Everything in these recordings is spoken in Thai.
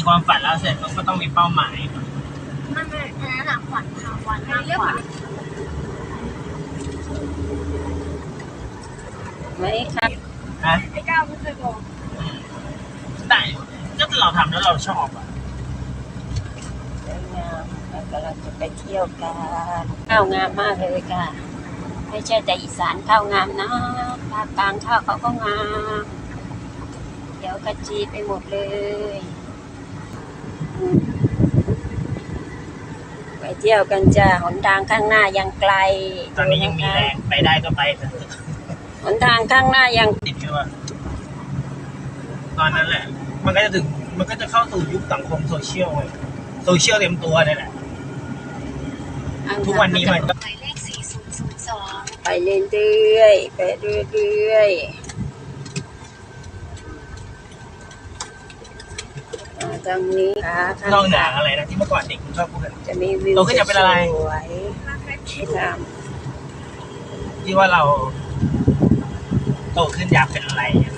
มีความฝันแล้วเสร็จมันก็ต้องมีเป้าหมายมันเป็นอันนั้นอะขวัญค่ะขวัญมากกว่าไหมครับนะไอ้ก้าวไม่เคยบอกได้ก็เราทำแล้วเราชอบอะสวยงามแล้วก็เราจะไปเที่ยวกันข้าวงามมากเลยค่ะ ไม่ใช่แต่อีสานข้าวงามนะภาคกลางข้าวเขาก็งาม เดี๋ยวกระจีไปหมดเลยอืม ไปเที่ยวกันจ้าหนทางข้างหน้ายังไกลตอนนี้ยังมีแรงไปได้ก็ไปเถอะหนทางข้างหน้ายังติดที่ว่าตอนนั้นแหละ มันก็จะถึงมันก็จะเข้าสู่ยุคสังคมโซเชียลเลยโซเชียลเต็มตัวเลยแหละทุกวันนี้มันก็หมายเลข4002ไปเรื่อยๆไปเรื่อยๆ อ่าทางนี้ค่ะข้างนอกหนังอะไรนะที่เมื่อก่อนเด็กมันชอบพูดกันจะมีวิวโตขึ้นอยากเป็นอะไรสวยมาแค่สวยงามที่ว่าเราโตขึ้นอยากเป็นอะไรอะ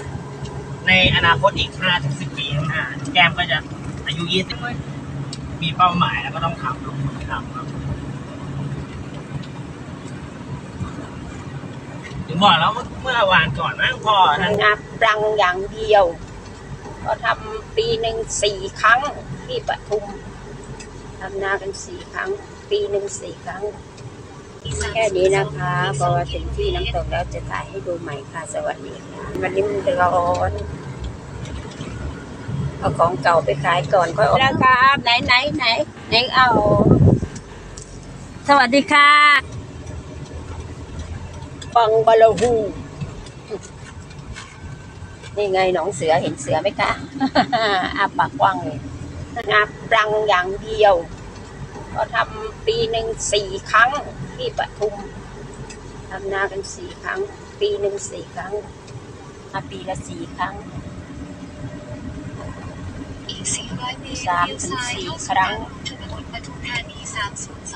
ในอนาคตอีกห้าถึงสิบปีข้างหน้าแก้มก็จะอายุยี่สิบมีเป้าหมายแล้วก็ต้องทำลงมือทำครับถึงบอกแล้วเมื่อเมื่อวานก่อนนะพ่อท่านนับรังอย่างเดียว ก็ทำปีหนึ่งสี่ครั้งที่ปทุมทำนากันสี่ครั้ง ปีหนึ่งสี่ครั้ง แค่นี้นะคะพอถึงที่น้ำตกแล้วจะถ่ายให้ดูใหม่ค่ะสวัสดีค่ะวันนี้มันร้อนเอาของเก่าไปขายก่อนค่อยออกนะครับไหนไหนไหนไหนเอา สวัสดีค่ะบังบาลาฮู นี่ไงหนองเสือเห็นเสือไหมคะอาปากกว้างเลยงับรังอย่างเดียว ก็ทำปีหนึ่งสี่ครั้งที่ปทุมทำนากันสี่ครั้ง ปีหนึ่งสี่ครั้งมาปีละสี่ครั้งอีก400เมตรสามถึงสี่ครั้งชนบทปทุมธานี3026ส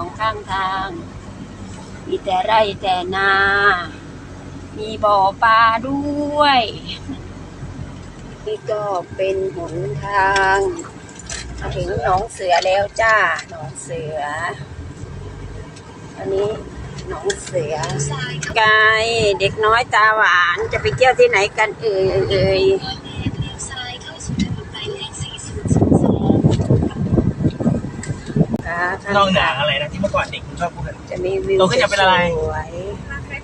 องข้างทาง มีแต่ไร่แต่นา มีบ่อปลาด้วยนี่ก็เป็นหนทางมาถึงหนองเสือแล้วจ้า หนองเสือ อันนี้หนองเสือซ้ายเข้ากายเด็กน้อยตาหวานจะไปเที่ยวที่ไหนกันเอ่ยเอ่ย 100เมตรเลี้ยวซ้ายเข้าสู่ถนนหมายเลข4002 ค่ะข้างนอกหนังอะไรนะที่เมื่อก่อนเด็กมันชอบพูดกัน จะมีวิวโตขึ้นอยากเป็นอะไร สวยมาแค่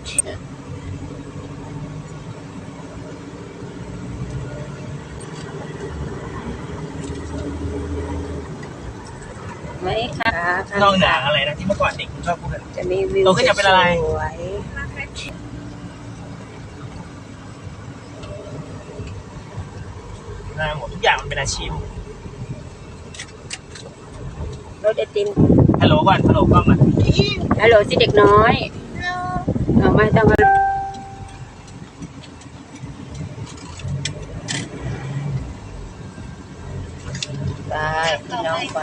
ไหมคะข้างนอกหนังอะไรนะที่เมื่อก่อนเด็กมันชอบพูดกัน จะมีวิวโตขึ้นอยากเป็นอะไร สวยมาแค่นะหมดทุกอย่างมันเป็นอาชีพร ถไอติมฮัลโหลก่อนฮัลโหลกล้องอะฮัลโหลสิเด็กน้อยเอาไม่ต้องมาไปพี่น้องไป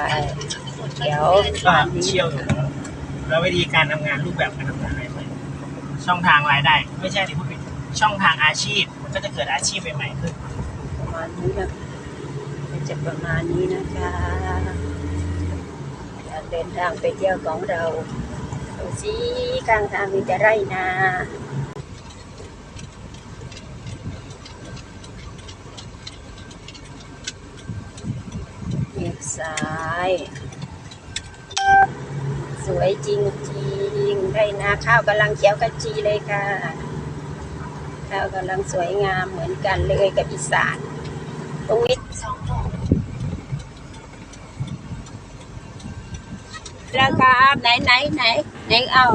เดี๋ยวก็เชี่ยวอยู่แล้ววิธีการทำงานรูปแบบการทำงานอะไรใหม่ช่องทางรายได้ ไม่ใช่ที่พูดผิดช่องทางอาชีพ มันก็จะเกิดอาชีพใหม่ๆขึ้นประมาณนี้นะจะประมาณนี้นะคะการ เดินทางไปเที่ยวของเราดูสิข้างทางมีแต่ไร่นาเลี้ยวซ้าย สวยจริงๆไร่นาข้าวกำลังเขียวกระจีเลยค่ะ ข้าวกำลังสวยงามเหมือนกันเลยกับอีสานตรงนี้ แล้วครับไหนไหนไหนไหนเอา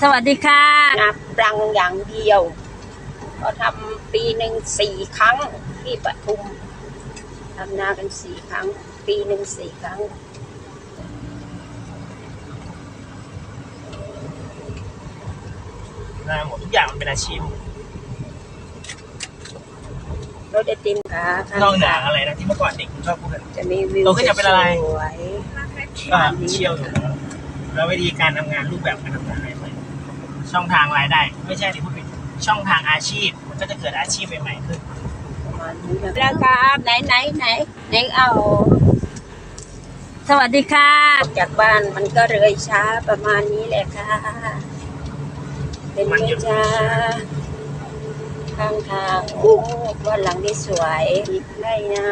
สวัสดีค่ะนับรังอย่างเดียว ก็ทำปีหนึ่งสี่ครั้งที่ปทุมทำนากันสี่ครั้ง ปีหนึ่งสี่ครั้งนะหมดทุกอย่างมันเป็นอาชีพรถไอติมค่ะข้างนอกหนังอะไรนะที่เมื่อก่อนเด็กมันชอบพูดกันจะมีวิวโตขึ้นอยากเป็นอะไร สวยมาแค่ ก็เชี่ยวอยู่แล้ววิธีการทำงานรูปแบบการทำงานอะไรใหม่ช่องทางรายได้ ไม่ใช่ที่พูดผิดช่องทางอาชีพ มันก็จะเกิดอาชีพใหม่ๆขึ้นราณนี้นะแล้วครับไหนไหนไหนไหนเอา สวัสดีค่ะ จากบ้านมันก็เลยช้าประมาณนี้แหละค่ะ เป็นไงจ้าข้างทางโอ้บ้านหลังนี้สวยไร่นา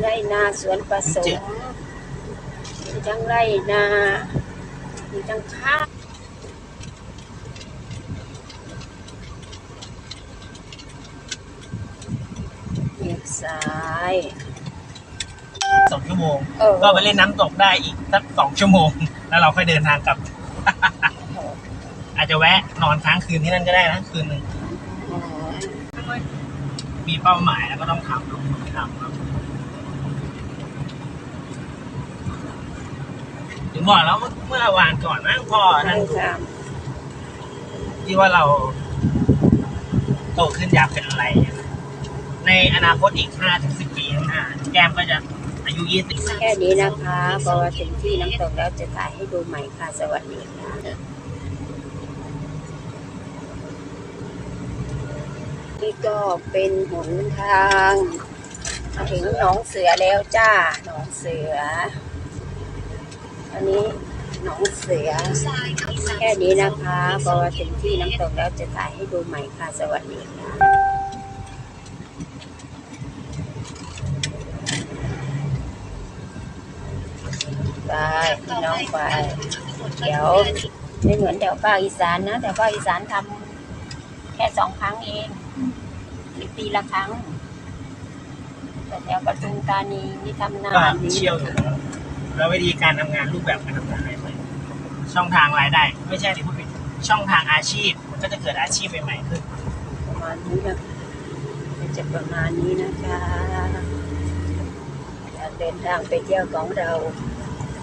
ไร่นาสวนผสมมีทั้งไร่นามีทั้งข้าวเลี้ยวซ้ายสองชั่วโมง เออ ก็ไปเล่นน้ำตกได้อีกสักสองชั่วโมง แล้วเราค่อยเดินทางกลับ อาจจะแวะนอนค้างคืนที่นั่นก็ได้นะคืนหนึ่ง มีเป้าหมายแล้วก็ต้องทำต้องทำครับ ถึงบอกแล้วเมื่อวานก่อนนะพ่อใช่นั่นค่ะที่ว่าเราโตขึ้นอยากเป็นอะไร ในอนาคตอีกห้าถึงสิบปีข้างหน้าแก้มก็จะอายุยี่สิบแค่นี้นะคะพอถึงที่น้ำตกแล้วจะถ่ายให้ดูใหม่ค่ะ สวัสดีค่ะนี่ก็เป็นหนทางมาถึงหนองเสือแล้วจ้า หนองเสือ อันนี้หนองเสือ แค่นี้นะคะพอถึงที่น้ำตกแล้วจะถ่ายให้ดูใหม่ค่ะ สวัสดีค่ะไปพี่น้องไปเดี๋ยวไม่เหมือนแถวภาคอีสานนะแต่ภาคอีสานทำแค่สองครั้งเองหรือปีละครั้ง แต่แถวปทุมธานีนี่ทำนานเชี่ยว แล้วแล้ววิธีการทำงานรูปแบบการทำงานอะไรใหม่ช่องทางรายได้ ไม่ใช่ที่พูดผิดช่องทางอาชีพ มันก็จะเกิดอาชีพใหม่ๆขึ้นประมาณนี้นะจะประมาณนี้นะคะการเดินทางไปเที่ยวของเรา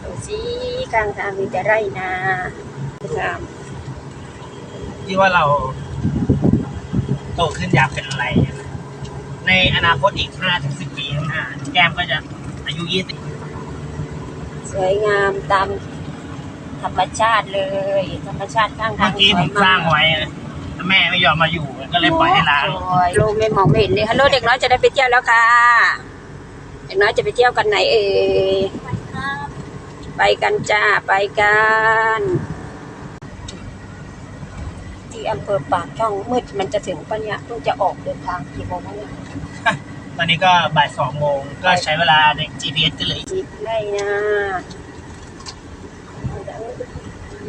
ดูสิข้างทางมีแต่ไร่นาครับที่ว่าเราโตขึ้นอยากเป็นอะไร ในอนาคตอีกห้าถึงสิบปีข้างหน้าแก้มก็จะอายุยี่สิบส วยงามตามธรรมชาติเลย ธรรมชาติข้างทาเมื่งอกี้ผมสร้างไว้นะแม่ไม่ยอมมาอยู่ก็เลยปล่อยให้ร้างโอ้ยลูกไม่มองไม่เห็นเลยฮัลโหลเด็กน้อยจะได้ไปเที่ยวแล้วค่ะ เด็กน้อยจะไปเที่ยวกันไหนเอ่ยไปกันจ้าไปกัน ที่อำเภอปากช่องมืดมันจะถึงปะเนี่ยเพิ่งจะออกเดินทางกี่โมงแล้วเนี่ย ตอนนี้ก็บ่ายสองโมงก็ใช้เวลาใน GPS ก็เหลยจิบไร่นา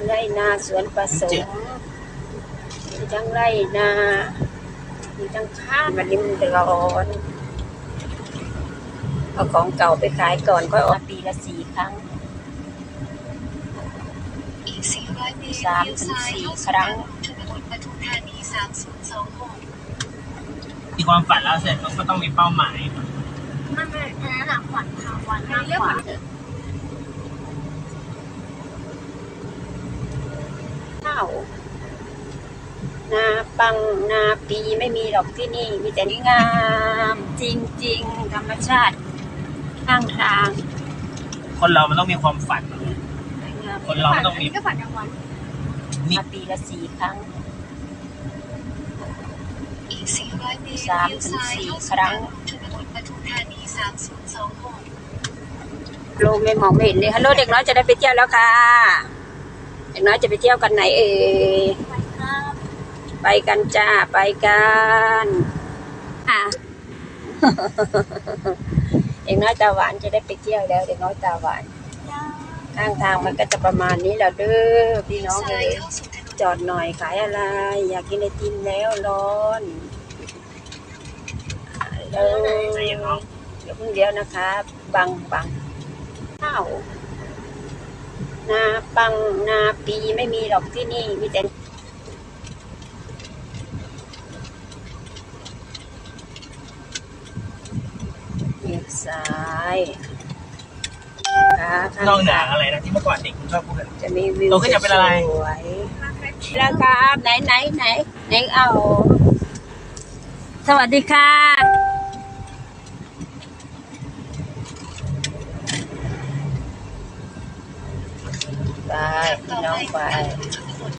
ไร่นาสวนผสมมีทั้งไร่นามีทั้งข้าววันนี้มันร้อนเอาของเก่าไปขายก่อนก็ออกปีละสี่ครั้งอีก400เมตรสามถึงสี่ครั้งถนนปทุมธานี3026มี ความฝันแล้วเสร็จมันก็ต้องมีเป้าหมายไม่ไม่อันนั้นอะขวัญค่ะวันมากกว่าข้าวนาปังนาปีไม่มีหรอกที่นี่ มีแต่งาม จริง ๆ ธรรมชาติข้างทาง คนเรามันต้องมีความฝันสวยงามคนเรามันต้องมี ก็ฝันกลางวันมาปีละสี่ครั้ง อีก400เมตร สามถึงสี่ครั้งถนนปทุมธานี3026ลูกไม่มองไม่เห็นเลยฮัลโหลเด็กน้อยจะได้ไปเที่ยวแล้วค่ะเด็กน้อยจะไปเที่ยวกันไหนเอ่ยไปกันจ้าไปกันอะเด็กน้อยตาหวานจะได้ไปเที่ยวแล้วเด็กน้อยตาหวานข้างทางมันก็จะประมาณนี้แหล้วเด้อพี่น้องเลยจอดหน่อยขายอะไร อยากกินไอติมแล้วร้อน เออใจเย็นน้องเดี๋ยวเพิ่งเดียวนะคะบังบังข้าวนาปังนาปีไม่มีหรอกที่นี่มีแต่เลี้ยวซ้ายขาข้างนอกเหนืออะไรนะที่เมื่อก่อนเด็กชอบพูดกัน จะมีวิวโตขึ้นอยากเป็นอะไร สวยแล้วครับไหนไหนไหนไหนเอา สวัสดีค่ะ ไปพี่น้องไป